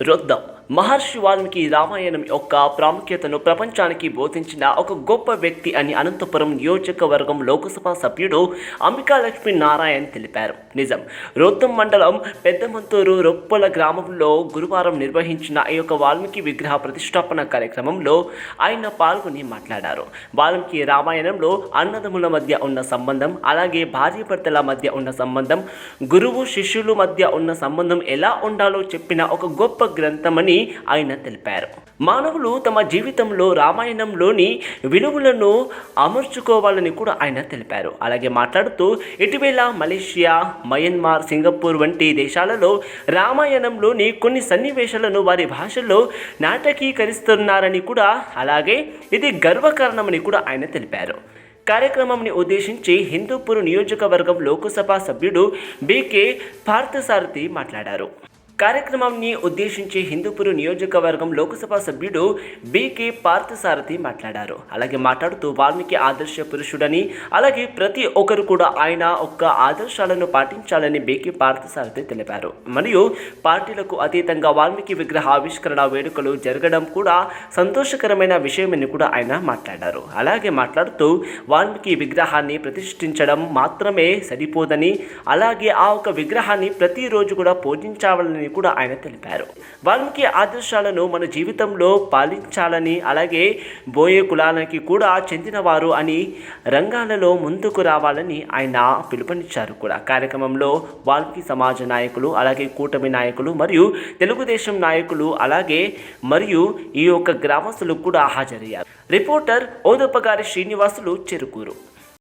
રકદમ మహర్షి వాల్మీకి రామాయణం యొక్క ప్రాముఖ్యతను ప్రపంచానికి బోధించిన ఒక గొప్ప వ్యక్తి అని అనంతపురం నియోజకవర్గం లోకసభ సభ్యుడు అంబికా లక్ష్మీ నారాయణ్ తెలిపారు. నిజం. రుద్రం మండలం పెద్దమంతూరు రొప్పల గ్రామంలో గురువారం నిర్వహించిన ఈ యొక్క వాల్మీకి విగ్రహ ప్రతిష్టాపన కార్యక్రమంలో ఆయన పాల్గొని మాట్లాడారు. వాల్మీకి రామాయణంలో అన్నదముల మధ్య ఉన్న సంబంధం అలాగే భార్యాభర్తల మధ్య ఉన్న సంబంధం గురువు శిష్యుల మధ్య ఉన్న సంబంధం ఎలా ఉండాలో చెప్పిన ఒక గొప్ప గ్రంథమని ఆయన తెలిపారు. మానవులు తమ జీవితంలో రామాయణంలోని విలువలను అమర్చుకోవాలని కూడా ఆయన తెలిపారు. అలాగే మాట్లాడుతూ ఇటీవల మలేషియా మయన్మార్ సింగపూర్ వంటి దేశాలలో రామాయణంలోని కొన్ని సన్నివేశాలను వారి భాషలో నాటకీకరిస్తున్నారని కూడా అలాగే ఇది గర్వకారణమని కూడా ఆయన తెలిపారు. కార్యక్రమంని ఉద్దేశించి హిందూపూర్ నియోజకవర్గం లోకసభ సభ్యుడు బీకే పార్థసారథి మాట్లాడారు. కార్యక్రమాన్ని ఉద్దేశించి హిందూపూర్ నియోజకవర్గం లోకసభ సభ్యుడు బీకే పార్థసారథి మాట్లాడారు. అలాగే మాట్లాడుతూ వాల్మీకి ఆదర్శ పురుషుడని అలాగే ప్రతి ఒక్కరు కూడా ఆయన ఒక్క ఆదర్శాలను పాటించాలని బీకే పార్థసారథి తెలిపారు. మరియు పార్టీలకు అతీతంగా వాల్మీకి విగ్రహ ఆవిష్కరణ వేడుకలు జరగడం కూడా సంతోషకరమైన విషయమని కూడా ఆయన మాట్లాడారు. అలాగే మాట్లాడుతూ వాల్మీకి విగ్రహాన్ని ప్రతిష్ఠించడం మాత్రమే సరిపోదని అలాగే ఆ ఒక విగ్రహాన్ని ప్రతిరోజు కూడా పూజించాలని కూడా ఆయన తెలిపారు. వాల్మీకి ఆదర్శాలను మన జీవితంలో పాలించాలని అలాగే బోయే కులాలకి కూడా చెందినవారు అని రంగాలలో ముందుకు రావాలని ఆయన పిలుపునిచ్చారు కూడా. కార్యక్రమంలో వాల్మీకి సమాజ నాయకులు అలాగే కూటమి నాయకులు మరియు తెలుగుదేశం నాయకులు అలాగే మరియు ఈ యొక్క గ్రామస్తులు కూడా హాజరయ్యారు. రిపోర్టర్ ఓదప్పగారి శ్రీనివాసులు చెరుకూరు.